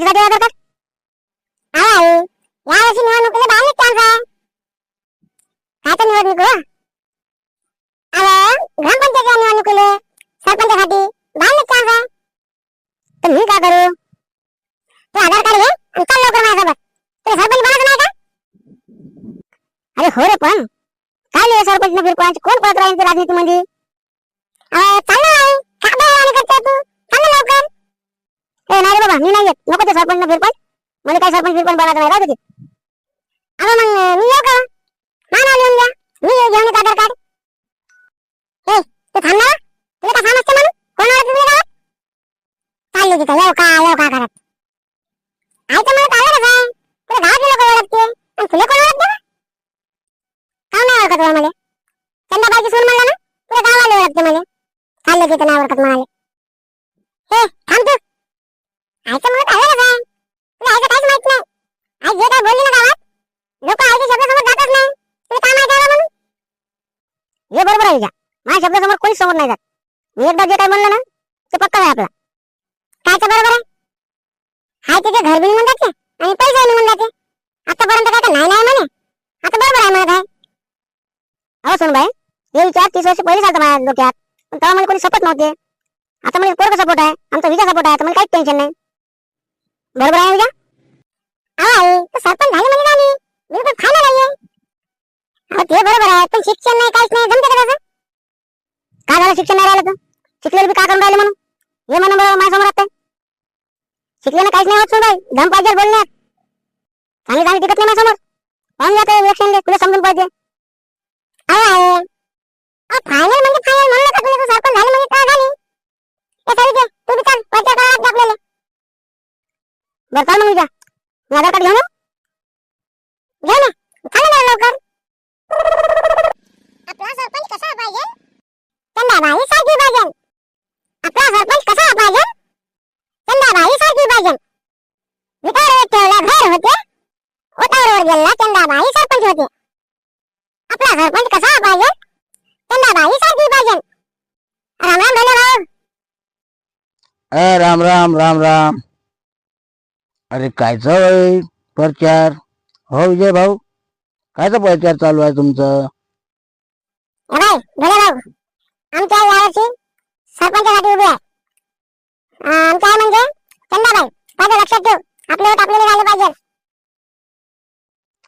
कायचं जाते आधार कार्ड अहो आई या वर्षी निवडणुकीला बाहेर निघते आमचा. काय तर निवडणूक हो अहो ग्रामपंचायतीच्या निवडणुकीले सरपंचासाठी बाहेर निघते आमचा. तर मी काय करू? तू आधार कार्ड घे आणि चाल लवकर माझ्यासोबत. तुला सरपंच बनायचं नाही का? अरे हो रे पण. काय लिहिलं सरपंच न फिरपंच कोण पळत राहील राजनीतीमध्ये? अहो नाही नको ते सरपंच फिरपंच मला काय सरपंच फिरपंच बनायचं नाही राहू दे ते. मग मी येऊ का? हा ना लिहून द्या. मी घेऊन येतो आधार कार्ड. ए तू थांब. ना तुला काय समजते म्हणून? कोण ओळखते तुम्ही गावात? चालली तिथं. येऊ का येऊ का करत आई तर मला चाललं कसं तुला गावात लोक ओळखते आणि तुला कोण ओळखते का का नाही ओळखत बा मला? चंदाबाईची सून म्हणला ना तुला गावाला ओळखते मला. चालले तिथं नाही ओळखत म्हणाले. हे थांब तू. आईचं मला चाललं कसं तुला आईचं काहीच माहीत नाही आई जे काय बोलली ना गावात लोक आईच्या शब्दासमोर जातच नाही तुला काय माहिती आहे बा म्हणून हे बरोबर आहे विजय माझ्या शब्दासमोर कोणीच समोर नाही जात. मी एकदा जे काय म्हणलं ना ते पक्का आहे आपला. कायचं बरोबर आहे हाय तिथे घर बिन म्हणतात आणि पैसे निघून जाते आतापर्यंत काय तर नाही नाही म्हणे. आता बरोबर आहे म्हणत आहे. अहो सोनबाई हे विचार तीस वर्ष पहिले चालतं माझ्या डोक्यात. पण तेव्हा मला कोणी सपोर्ट नव्हते. आता मला पोरका सपोर्ट आहे आमचा विजा सपोर्ट आहे तर मला काहीच टेन्शन नाही. बरोबर आहे विजा अहो आई तर सरपंच झाले म्हणजे झाली बिलकुल फायनल आहे अहो ते बरोबर आहे पण शिक्षण नाही काहीच नाही. जमते का तसं का झालं शिक्षण नाही राहिलं तर? शिकलेलं बी का करून राहिले म्हणून? हे म्हणून बरोबर माझ्यासमोर आता शिकल्यानं काहीच नाही होत सोनबाई दम पाहिजे बोलण्यात. चांगली चांगली टिकत नाही माझ्यासमोर पाहून जाते इलेक्शन तुला समजून पाहिजे. फायनल म्हणजे फायनल म्हणलं का तुला सरपंच झाली म्हणजे काय झाली? ए तू बी चाल. आपल्याला बरं चाल मग विजा मी आधार कार्ड घेऊन ये चालेल ना लवकर आपला सरपंच कसा पाहिजे चंदाबाई सारखी पाहिजे आपला सरपंच कसा पाहिजे चंदाबाई सारखी पाहिजे विटावर ठेवला घर होते ओटावर गेला चंदाबाई सरपंच होते आपला सरपंच कसा पाहिजे चंदाबाई सारखी पाहिजे राम राम भोले भाऊ अ राम राम राम राम. अरे कायचा होय प्रचार. हो विजय भाऊ. कायचा प्रचार चालू आहे तुमचं? ए बाई भोले भाऊ. आमच्या यावर्षी सरपंचासाठी उभे आहे. अं, आमच्या आहे म्हणजे चंदाबाई पाहिजे लक्षात ठेव. आपले वोट आपल्याला झाले पाहिजे.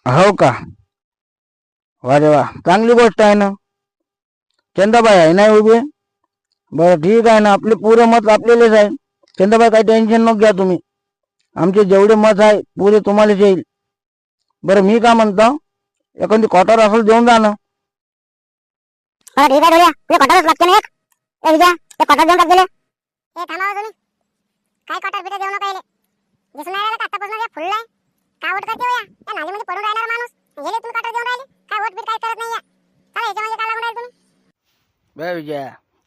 हो का? वा रे वा. चांगली गोष्ट आहे ना. चंदाबाई आहे नाही उभी? बरं ठीक आहे ना. आपले पुरे मत आपलेलेच आहे. चंदाबाई काही टेन्शन नको घ्या तुम्ही. आमचे जेवढे मत आहे पुरे तुम्हालाच येईल. बरं मी काय म्हणतो? एखादी क्वार्टर असेल देऊन जा ना. हो ठीक आहे ढोल्या तुला कॉटरच लागते ना एक. ए विजय ते कॉटर देऊन टाक दिले ए थांबा हो तुम्ही काय कॉटर बिटर देऊ नका इले दिसून नाही राहिलं का? आतापासून हे फुललं आहे. काय वोट करते हो या त्या नालीमध्ये पडून राहणार माणूस. गेले तुम्ही कॉटर देऊन राहिले? काय वोट बीट काय करत नाही या चला याच्यामध्ये काय लागून राहिले तुम्ही? बे विजया.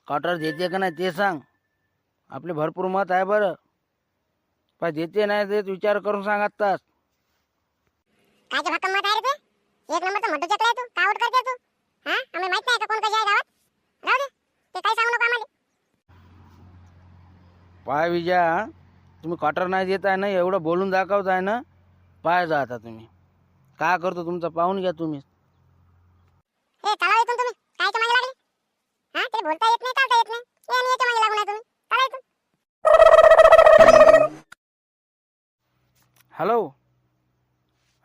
क्वार्टर देते का नाही ते सांग. आपले भरपूर मत आहे बरं. पण देते नाही देत विचार करून सांग आत्ताच. कायच्या भक्कम मत आहे रे ते? एक नंबरचं मड्डू चकला तू. काय वोट करते तू? हा? आम्ही माहीत नाही का कोण कशी आहे गावात? राहू दे. ते काही सांगू नको आम्हाला. पाय विजया तुम्ही क्वार्टर नाही देत आहे ना एवढं बोलून दाखवत आहे ना पाय जा आता तुम्ही. काय करतो तुमचं पाहून घ्या तुम्ही. हे चला इथून तुम्ही. कायच्या मागे लागले? हा? ते बोलता येत नाही चालता येत नाही हे आणि याच्या मागे लागून आहे तुम्ही चला इथून हॅलो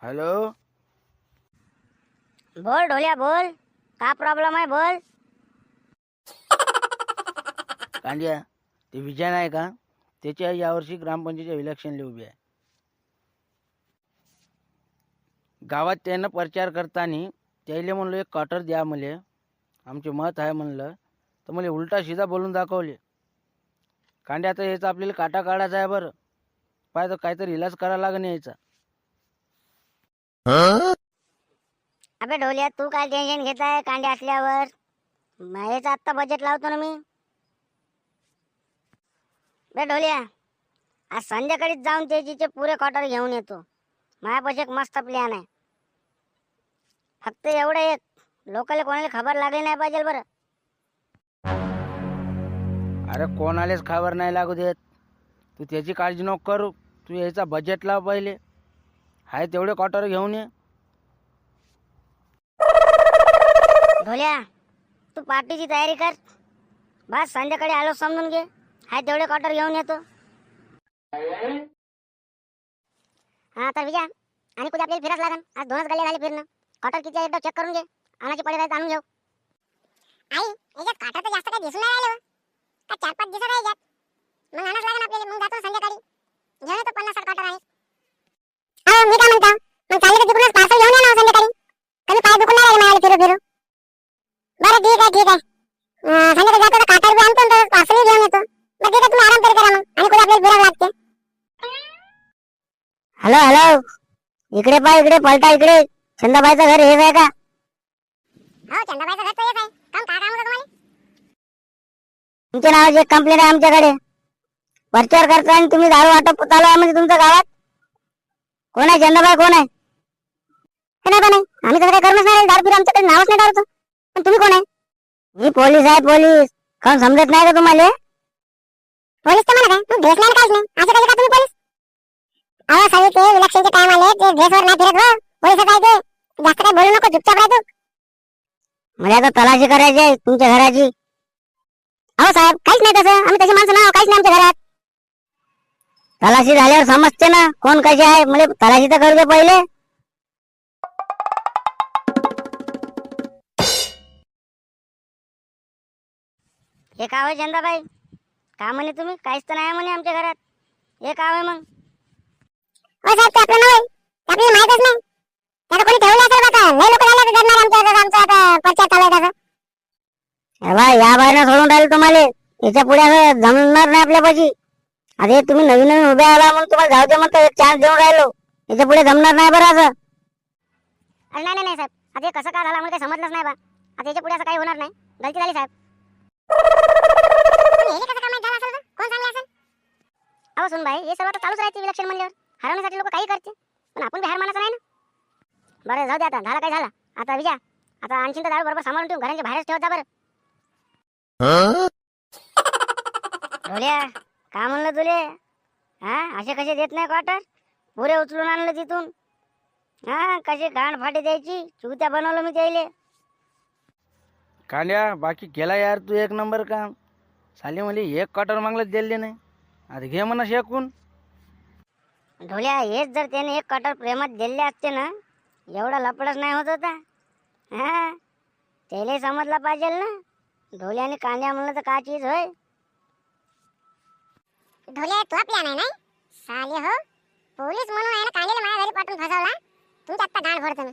हॅलो बोल ढोल्या बोल. का प्रॉब्लेम आहे बोल. कांडिया ते विजय नाही का? त्याची आई यावर्षी ग्रामपंचायतीच्या इलेक्शनला उभी आहे. गावात त्यानं प्रचार करताना त्याला म्हणलं एक क्वार्टर द्या मले. आमचे मत आहे म्हणलं. तर मला उलटा सीधा बोलून दाखवले. कांड्या आता याचा आपल्याला काटा काढायचा आहे बरं. पाय तर काहीतरी इलाज करायला लागेल यायचा. अबे ढोल्या तू काय टेन्शन घेत आहे कांडे असल्यावर हेच आत्ता बजेट लावतो ना मी. बे ढोल्या आज संध्याकाळीच जाऊन त्याचे पुरे क्वार्टर घेऊन येतो माझ्यापाशी एक मस्त प्लॅन आहे. फक्त एवढं एक. लोकांना कोणाला खबर लागली नाही पाहिजे बरं. अरे कोणालाच खबर नाही लागू देत. तू त्याची काळजी नको करू. तू याचा बजेट लाव पहिले. हाय तेवढे क्वार्टर घेऊन ये. ढोल्या तू पार्टीची तयारी कर. बस संध्याकाळी आलो समजून घे. हाय तेवढे क्वार्टर घेऊन येतो. हा तर विजय आणि कुठे आपल्याला फिरायला लागन. आज दोनच गल्ले झाले फिरणं. क्वार्टर किती आहे एकदा चेक करून घे. आणायचे पडे राहत आणून घेऊ. आई याच्यात काटा तर जास्त काही दिसून नाही राहिलं. का चार पाच दिसत आहे याच्यात मग आणाच लागन आपल्याला. मग जातो संध्याकाळी. घेऊन येतो पन्नास साठ आहे. हो मी काय म्हणतो? मग चालले तर तिकडूनच पार्सल घेऊन ये ना संध्याकाळी. कमी पाय दुखून नाही राहिले फिरू फिरू. बरं ठीक आहे ठीक आहे. संध्याकाळी जातो तर बी आणतो तर पार्सलही घेऊन येतो. बरं ठीक आहे तुम्ही आराम तरी करा मग. आणि कुठे आपल्याला फिरावं लागते. Hello hello. इकडे पाय इकडे पलटा इकडे. चंदाबाईचं घर हेच आहे का हो चंदाबाईचं घर तर हेच आहे काम काय काम होतं तुम्हाला? तुमच्या नावाची एक कंप्लेंट आहे आमच्याकडे. प्रचार करता आणि तुम्ही दारू वाटप चालू आहे म्हणजे तुमच्या गावात? कोण आहे? चंदाबाई कोण आहे? हे नाही पण नाही आम्ही तसं काही करूनच नाही दारू पिरू आमच्याकडे नावच नाही दारूचं. पण तुम्ही कोण आहे? मी पोलीस आहे पोलीस. कोण समजत नाही का तुम्हाला? पोलीस तर म्हणा काय? ड्रेस नाही काहीच नाही. असं कसं का तुम्ही पोलीस? अहो सगळे ते इलेक्शनचे टाइम आले. ते ड्रेसवर नाही फिरत हो. पोलीस काय ते. जास्त काही बोलू नको. चुपचाप राहतो. मला आता तलाशी करायची तुमच्या घराची. अहो साहेब काहीच नाही तसं. आम्ही तशी माणसं ना काहीच नाही आमच्या घरात. तलाशी झाल्यावर समजते ना कोण कशी आहे. म्हणजे तलाशी तर करू दे पहिले. हे काय होय चंदाबाई. का म्हणे तुम्ही? काहीच तर नाही म्हणे आमच्या घरात. हे काय होय मग. हो साहेब ते आपलं नाही आपल्याला माहितच नाही. त्याला कोणी ठेवलं असेल बघा लय लोक झाले करणार आमच्या इथं आमचं आता प्रचार चालू आहे त्याचा. बा या बाहेर सोडून राहिले तुम्हाला. याच्यापुढे असं जमणार नाही आपल्यापाशी. अरे तुम्ही नवीन नवीन उभे आला म्हणून तुम्हाला जाऊ दे म्हणतो एक चान्स देऊन राहिलो. याच्यापुढे जमणार नाही बरं असं. अरे नाही नाही साहेब. आता हे कसं काय झालं मला काही समजलंच नाही बा. आता याच्यापुढे असं काही होणार नाही. गलती झाली साहेब. अहो सुन भाई हे सर्व आता चालूच राहते इलेक्शन म्हणल्यावर. हरवण्यासाठी लोक काही करते पण आपण बिहार मानाचं नाही ना. बरं जाऊ दे आता झालं काय झालं. आता विजा आता आणखीन तर दारू बरोबर सांभाळून ठेवून घराच्या बाहेरच ठेवत जा बरं. ढोल्या का म्हणलं तुले? हा असे कसे देत नाही क्वार्टर पुरे उचलून आणलं तिथून. हा कशी गांड फाटी द्यायची? चुत्या बनवलं मी त्याले कांड्या बाकी केला यार तू एक नंबर काम. साली मला एक क्वार्टर मागलं दिले नाही. आता घे म्हणा शेकून. ढोल्या हेच जर त्याने एक कटर प्रेमात दिले असते ना एवढा लपडच नाही होत होता. हा त्याला समजला पाहिजे ना. ढोल्याने कांद्या म्हणलं तर का चीज होय? ढोले तो प्लॅन आहे नाही? साले हो. पोलीस म्हणून आहे ना कांदेला माझ्या घरी पाठवून फसवला. तुमच्या आत्ता गाण भरतो मी.